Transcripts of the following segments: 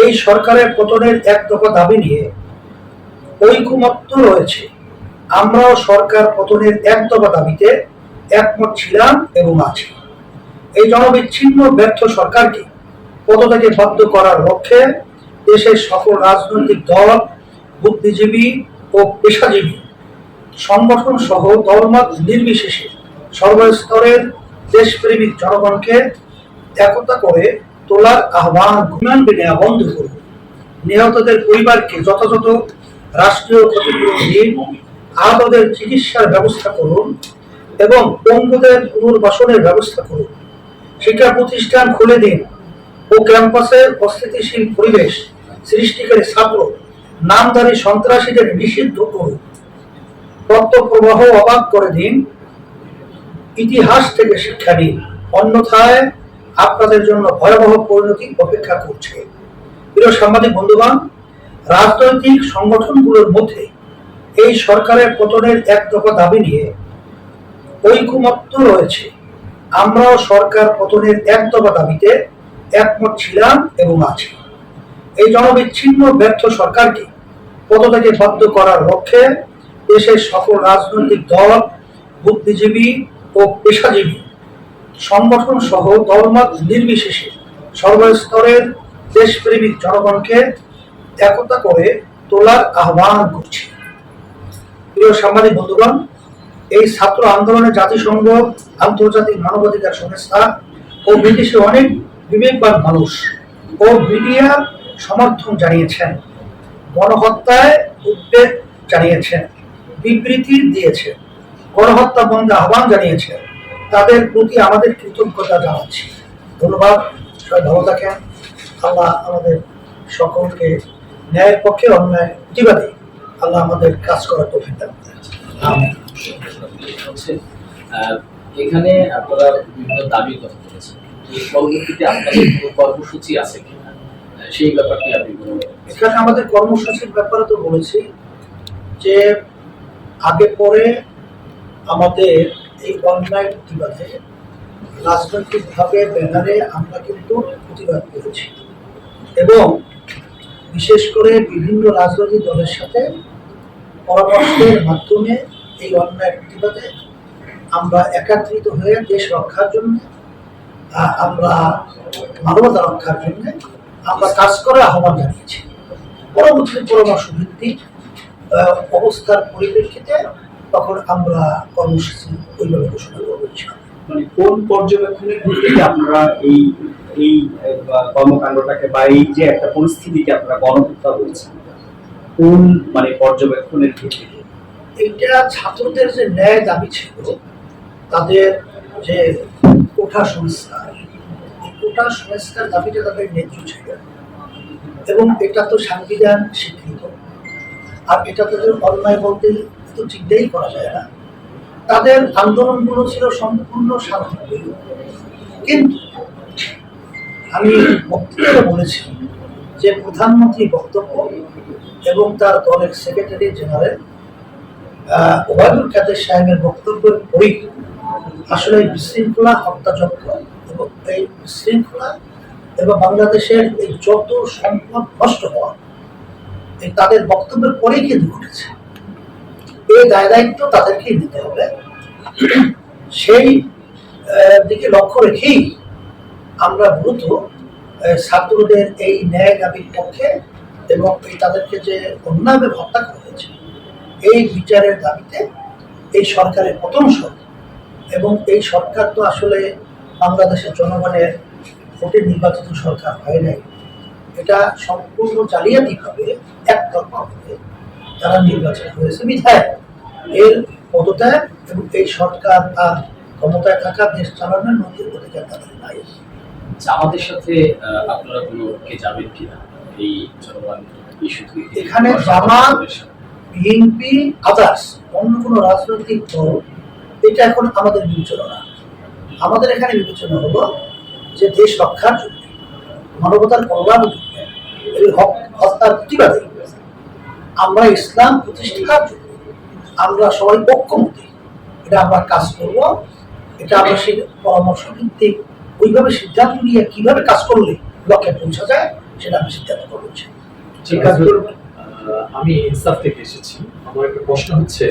এই সরকারের পতনের এক দফা দাবি নিয়ে ঐকমত্য রয়েছে। আমরাও সরকার পতনের এক দফা দাবিতে একমত ছিলাম এবং আছি। এই জনবিচ্ছিন্ন ব্যর্থ সরকারকে পদত্যাগে বাধ্য করার লক্ষ্যে দেশের সকল রাজনৈতিক দল, বুদ্ধিজীবী ও পেশাজীবী সংগঠন সহ দলমত নির্বিশেষে সর্বস্তরের দেশপ্রেমিক জনগণকে একতা করে তোলার আহ্বান বিমান বিনিয়া বন্ধ করুন। নিহতদের পরিবারকে যথাযথ রাষ্ট্রীয় ক্ষতিপূরণ দিন, আহতদের চিকিৎসার ব্যবস্থা করুন এবং পঙ্গুদের পুনর্বাসনের ব্যবস্থা করুন। শিক্ষা প্রতিষ্ঠান খুলে দিন ও ক্যাম্পাসে অস্থিতিশীল পরিবেশ সৃষ্টিকারী ছাত্র, নামধারী সন্ত্রাসীদের নিষিদ্ধ করুন। তথ্য প্রবাহ অবাক করে দিন। ইতিহাস থেকে শিক্ষা নিন অন্যথায় আপনাদের জন্য ভয়াবহ পরিণতি অপেক্ষা করছে। প্রিয় সাংবাদিক বন্ধুগণ, রাজনৈতিক সংগঠনগুলোর মধ্যে এই সরকারের পতনের এক দফা দাবি নিয়ে ঐকমত্য রয়েছে। আমরাও সরকার পতনের এক দফা দাবিতে একমত ছিলাম এবং আছি। এই জনবিচ্ছিন্ন, ব্যর্থ সরকারকে পদত্যাগে বাধ্য করার লক্ষ্যে দেশের সকল রাজনৈতিক দল, বুদ্ধিজীবী ও পেশাজীবী সংগঠন সহ দলমত নির্বিশেষে সর্বস্তরের দেশপ্রেমিক জনগণকে একতা করে তোলার আহ্বান করছি। প্রিয় সাংবাদিক বন্ধুগণ, এই ছাত্র আন্দোলনে জাতিসংঘ, আন্তর্জাতিক মানবাধিকার সংস্থা ও ব্রিটিশে অনেক বিবেকবান মানুষ ও মিডিয়া সমর্থন জানিয়েছেন, গণহত্যায় উদ্বেগ জানিয়েছেন, বিবৃতি দিয়েছেন, গণহত্যা বন্ধে আহ্বান জানিয়েছেন। তাদের প্রতি আমাদের কৃতজ্ঞতা জানাচ্ছি। ধন্যবাদ সবাই ভালো থাকেন। আল্লাহ আমাদের সকলকে ন্যায়ের পক্ষে অন্যায় প্রতিবাদে আল্লাহ আমাদের কাজ করার তৌফিক দান এখানে আপনারা বিভিন্ন দাবি কথা বলেছেন পরবর্তীতে আপনাদের কোনো কর্মসূচি আছে কিনা? সেই ব্যাপারটি আপনি এখানে আমাদের কর্মসূচির ব্যাপারে তো বলেছি যে আগে পরে আমাদের এই অন্যায় প্রতিবাদে রাজনৈতিকভাবে ব্যানারে আমরা কিন্তু প্রতিবাদ করেছি। এবং বিশেষ করে বিভিন্ন রাজনৈতিক দলের সাথে পরামর্শের মাধ্যমে এই অন্যায় প্রতিবাদে আমরা একাত্রিত হয়ে দেশ রক্ষার জন্য আমরা মানবতা রক্ষার জন্য আমরা কাজ করার আহ্বান জানিয়েছি। পরবর্তী পরামর্শ ভিত্তিক অবস্থার পরিপ্রেক্ষিতে তখন আমরা কর্মসূচি ওইভাবে ঘোষণা করব মানে কোন পর্যবেক্ষণের ভিত্তিতে আপনারা এই এই কর্মকাণ্ডটাকে বা এই যে একটা পরিস্থিতিকে আপনারা গণহত্যা বলছেন কোন মানে পর্যবেক্ষণের ভিত্তিতে এইটা ছাত্রদের যে ন্যায় দাবি ছিল তাদের যে কোঠা সংস্কার কোঠা সংস্কার দাবিটা তাদের ন্যায্য ছিল। এবং এটা তো সাংবিধান স্বীকৃত। আর এটা তাদের অন্যায় বলতে তো চিন্তাই করা যায় না। তাদের আন্দোলনগুলো ছিল সম্পূর্ণ শান্তিপ্রিয় কিন্তু আমি বক্তৃতায় বলেছি যে প্রধানমন্ত্রী বক্তব্য এবং তার দলের সেক্রেটারি জেনারেল ওবায়দুল কাদের সাহেবের বক্তব্যের পরেই আসলে বিশৃঙ্খলা, হত্যাযজ্ঞ এবং এই বিশৃঙ্খলা এবং বাংলাদেশের এই যত সম্পদ নষ্ট হওয়া তাদের বক্তব্যের পরেই কিন্তু ঘটেছে। দায় দায়িত্ব তাদেরকেই দিতে হবে। সেই দিকে লক্ষ্য রেখেই আমরা ছাত্রদের এই ন্যায় দাবির পক্ষে এবং এই তাদেরকে যে অন্যায়ভাবে হত্যা করা হয়েছে, এই বিচারের দাবিতে এই সরকারের সহ এবং এই সরকার তো আসলে বাংলাদেশের জনগণের ভোটে নির্বাচিত সরকার হয় নাই। এটা সম্পূর্ণ জালিয়াতিভাবে একতরফাভাবে তারা নির্বাচন হয়েছে বিধায় এর পদত্যাগ এবং এই সরকার তার ক্ষমতায় থাকা দেশ চালানোর নৈতিক অধিকার তাদের নাই। আমাদের সাথে আপনারা কোনো কে যাবেন কিনা এই ইস্যু এখানে জামাত বিএনপি আদার্স অন্য কোনো রাজনৈতিক দল এটা এখন আমাদের বিবেচনা। আমাদের এখানে বিবেচনা হলো যে দেশ রক্ষার জন্য মানবতার কল্যাণের জন্য এই হক- হত্যার প্রতিবাদে আমরা ইসলাম প্রতিষ্ঠার জন্য আমরা সবাই ঐক্যমতি এটা আমরা কাজ করব। এটা আমরা সেই পরামর্শ ভিত্তিক ওইভাবে সিদ্ধান্ত নিয়ে কীভাবে কাজ করলে লক্ষ্যে পৌঁছা যায় সেটা আমি সিদ্ধান্ত করব ঠিক আছে? আমি ইনসাফ থেকে এসেছি। আমার একটা প্রশ্ন হচ্ছে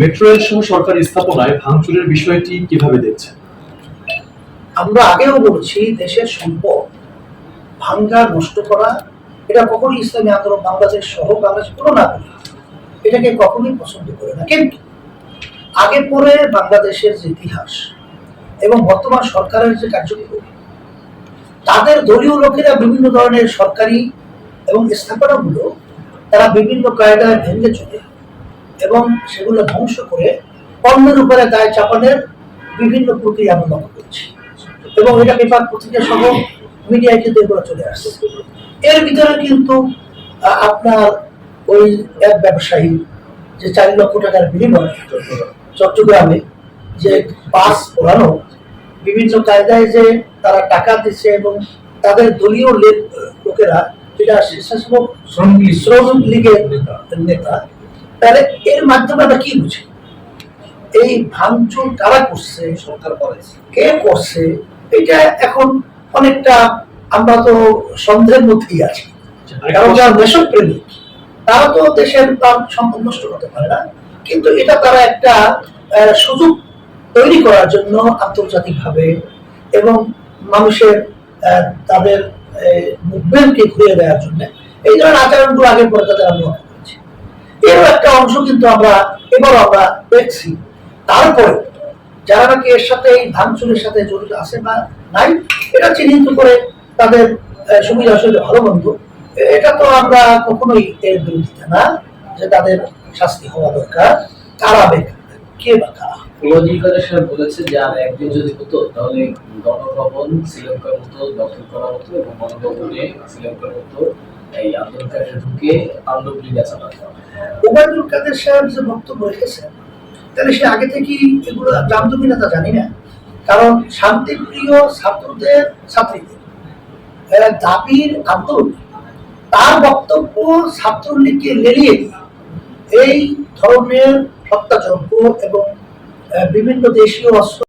মেট্রো রেল সহ সরকারি স্থাপনায় ভাঙচুরের বিষয়টি কীভাবে দেখছেন? আমরা আগেও বলেছি দেশের সম্পদ ভাঙ্গা নষ্ট করা এটা কখনোই ইসলামী আন্দোলন বাংলাদেশ সহ বাংলাদেশ কোনো নাগরিক এটাকে কখনোই পছন্দ করে না। কিন্তু আগে পরে বাংলাদেশের যে ইতিহাস এবং বর্তমান সরকারের যে কার্যক্রম, তাদের দলীয় লোকেরা বিভিন্ন ধরনের সরকারি এবং স্থাপনাগুলো তারা বিভিন্ন কায়দায় ভেঙে চলে এবং সেগুলো ধ্বংস করে অন্যের উপরে দায় চাপানের বিভিন্ন প্রক্রিয়া আমরা করছি। এবং এটা পেপার, পত্রিকা সহ মিডিয়ায় কিন্তু এগুলো চলে আসছে। এর ভিতরে কিন্তু আপনার ওই এক ব্যবসায়ী যে চার লক্ষ টাকার বিনিময়ে চট্টগ্রামে যে বাস ওড়ানো বিভিন্ন কায়দায় যে তারা টাকা দিচ্ছে এবং তাদের দলীয় লোকেরা যেটা স্বেচ্ছাসেবক শ্রমিক লীগের নেতা। তাহলে এর মাধ্যমে আমরা কি বুঝি? এই ভাঙচুর কারা করছে? সরকার করেছে। কে করছে? এটা এখন অনেকটা আমরা তো সন্দেহের মধ্যেই আছি। কারণ যারা দেশপ্রেমিক তারা তো দেশের প্রাণ সম্পদ নষ্ট করতে পারে না, কিন্তু এটা তারা একটা সুযোগ তৈরি করার জন্য আন্তর্জাতিকভাবে এবং মানুষের তাদের মুভমেন্টকে ঘুরিয়ে দেওয়ার জন্য। এই ধরনের আচরণগুলো আগে পরে তাদের আমরা লক্ষ্য করেছি। এরও একটা অংশ কিন্তু আমরা এবার আমরা দেখছি। তারপরে যারা নাকি এর সাথে এই ভাঙচুরের সাথে জড়িত আছে বা নাই, এটা চিহ্নিত করে তাদের সুবিধা অসুবিধা ভালো মন্দ এটা তো আমরা কখনোই এর বিরোধিতা না যে তাদের শাস্তি হওয়া দরকার। কারা বেকার কে বা কারা? সাহেব বলেছে যে আর একদিন যদি হতো তাহলে গণভবন শ্রীলঙ্কার মতো দখল করা হতো এবং গণভবনে শ্রীলঙ্কার মতো এই ঢুকে লীলা চালাতো। ওবায়দুল কাদের সাহেব যে বক্তব্য রেখেছেন তাহলে সে আগে থেকেই এগুলো জানতো কিনা তা জানি না। কারণ শান্তিপ্রিয় ছাত্রদের ছাত্রীদের এরা দাবির আন্দোলন। তার বক্তব্য ছাত্রলীগকে দিয়ে এই ধরনের হত্যাযজ্ঞ এবং বিভিন্ন দেশীয় অস্ত্র